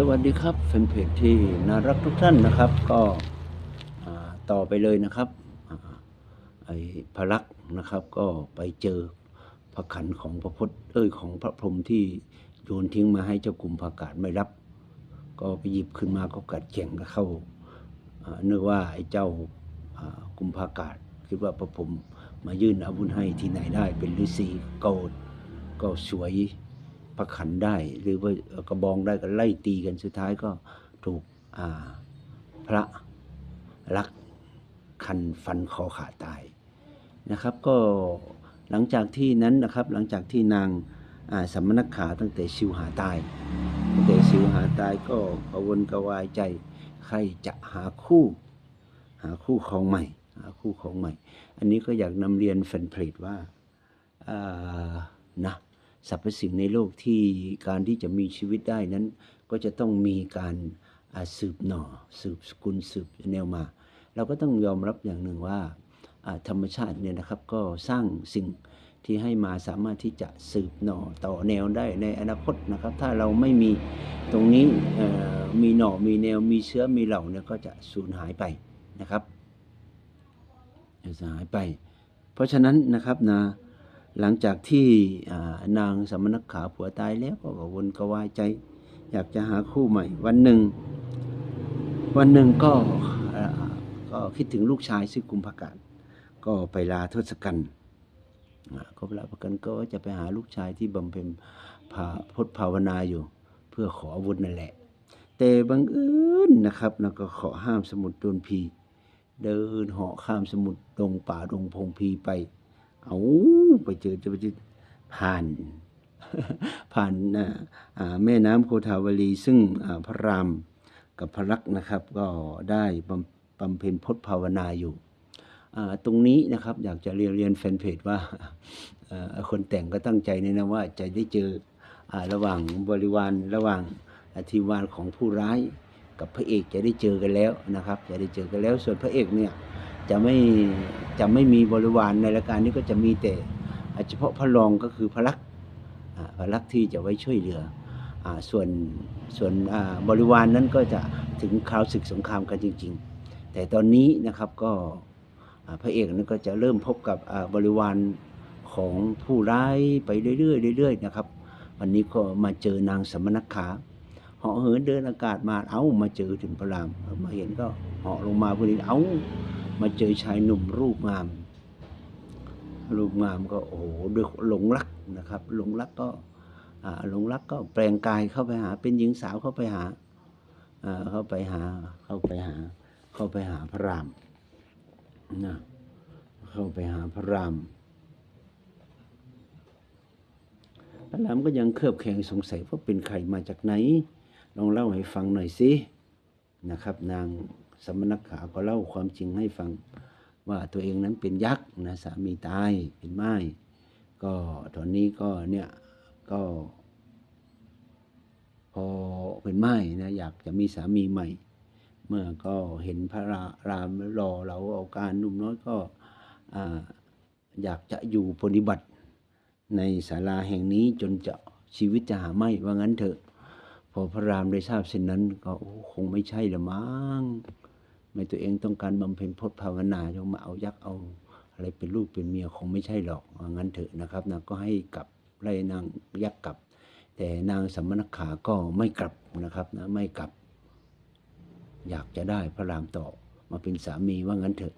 สวัสดีครับแฟนเพจที่น่ารักทุกท่านนะครับ ก็ต่อไปเลยนะครับอไอ้พระลักษ์นะครับ ก็ไปเจอพระขันของพระพุทธเอ้ยของพระพรหมที่โยนทิ้งมาให้เจ้ากลุ่มพากาศไม่รับ ก็ไปหยิบขึ้นมาก็กัดแข่งกับเข้าอ่านึกว่าไอ้เจ้ากลุ่มพากาศคิดว่าพระพรหมมายื่นอาวุธให้ที่ไหนได้เป็นฤาษีโกดก็สวย พระขันได้ หรือว่ากระบองได้ก็ไล่ตีกันสุดท้ายก็ถูกพระลักคันฟันคอขาดตายนะครับ ก็หลังจากที่นั้นนะครับ หลังจากที่นางาสัมมนักขาตั้งแต่ชิวหาตายตั้งแต่ชิวหาตายก็กระวนกระวายใจใครจะหาคู่ หาคู่ของใหม่ หาคู่ของใหม่ อันนี้ก็อยากนำเรียนแฟนเพลทว่าอ่านะ สรรพสิ่งในโลกที่การที่จะมีชีวิตได้นั้น ก็จะต้องมีการาสืบหน่อ สืบสกุลสืบแนวมา เราก็ต้องยอมรับอย่างหนึ่งว่าธรรมชาติเนี่ยนะครับก็สร้างสิ่งที่ให้มาสามารถที่จะสืบหน่อต่อแนวได้ในอนาคตนะครับ ถ้าเราไม่มีตรงนี้มีหน่อมีแนวมีเชื้อมีเหล่าเนี่ยก็จะสูญหายไปนะครับจะหายไป เพราะฉะนั้นนะครับนะ หลังจากที่นางสมณขาผัวตายแล้วก็กวนกวายใจ อยากจะหาคู่ใหม่ วันหนึ่ง วันหนึ่งก็ก็คิดถึงลูกชายซึ่งกุมภกาศก็ไปลาทศกัณฐ์ก็ไปลาทศกัณฐ์ก็จะไปหาลูกชายที่บำเพ็ญภาพจภาวนาอยู่ เพื่อขออาวุธนั่นแหละ แต่บังเอิญนะครับแล้วก็ขอห้ามสมุทรโดนพี เดินเหาะข้ามสมุทรดงป่าดงพงพีไป เอาไปเจอจะไปเจอผ่านผ่านแม่น้ำโคทาวลี ซึ่งพระรามกับพระลักษณ์นะครับ ก็ได้บำเพ็ญพจน์ภาวนาอยู่ ตรงนี้นะครับอยากจะเรียนเรียนแฟนเพจว่าคนแต่งก็ตั้งใจเนี่นะว่าจะได้เจออระหว่างบริวารระหว่างทีวานของผู้ร้าย กับพระเอกจะได้เจอกันแล้วนะครับ จะได้เจอกันแล้วส่วนพระเอกเนี่ย จะไม่จะไม่มีบริวารในรายการนี้ก็จะมีแต่เฉพาะพระรองก็คือพระลักษ์พระลักษ์ที่จะไว้ช่วยเหลืออส่วนส่วนบริวารนนั้นก็จะถึงคราวศึกสงครามกันจริง ๆ แต่ตอนนี้นะครับก็พระเอกนั้นก็จะเริ่มพบกับบริวารของผู้ร้ายไปเรื่อยๆเรื่อยๆนะครับ วันนี้ก็มาเจอนางสมณขาเหาะเหินเดินอากาศมาเอ้ามาเจอถึงพระรามมาเห็นก็เหาะลงมาพอดีเอ้า มาเจอชายหนุ่มรูปงาม รูปงามก็โอ้โหด้วยหลงรักนะครับ หลงรักก็หลงรักก็แปลงกายเข้าไปหา เป็นหญิงสาวเข้าไปหาอ่าเข้าไปหาเข้าไปหา เข้าไปหาพระรามนะเข้าไปหาพระรามพระรามก็ยังเครือบแคลงสงสัยว่าเป็นใครมาจากไหนลองเล่าให้ฟังหน่อยสินะครับ นาง สมณขาก็เล่าความจริงให้ฟังว่าตัวเองนั้นเป็นยักษ์นะสามีตายเป็นไม้ก็ตอนนี้ก็เนี่ยก็พอเป็นไม้นะอยากจะมีสามีใหม่ เมื่อก็เห็นพระรารามรอเราเอาการหนุ่มน้อยก็ออยากจะอยู่ปฏิบัติในศาลาแห่งนี้จนจะชีวิตจะหาไม่ว่างั้นเถอะ พอพระรามได้ทราบเช่นนั้น ก็คงไม่ใช่ละมั้ง ไม่ตัวเองต้องการบำเพ็ญพจน์ภาวนาจะมาเอายักษ์เอา อะไรเป็นลูกเป็นเมียคงไม่ใช่หรอกงั้นเถอะนะครับนะก็ให้กลับไล่นางยักษ์กลับ แต่นางสัมมณขาก็ไม่กลับนะครับนะไม่กลับ อยากจะได้พระรามต่อมาเป็นสามีว่างั้นเถอะ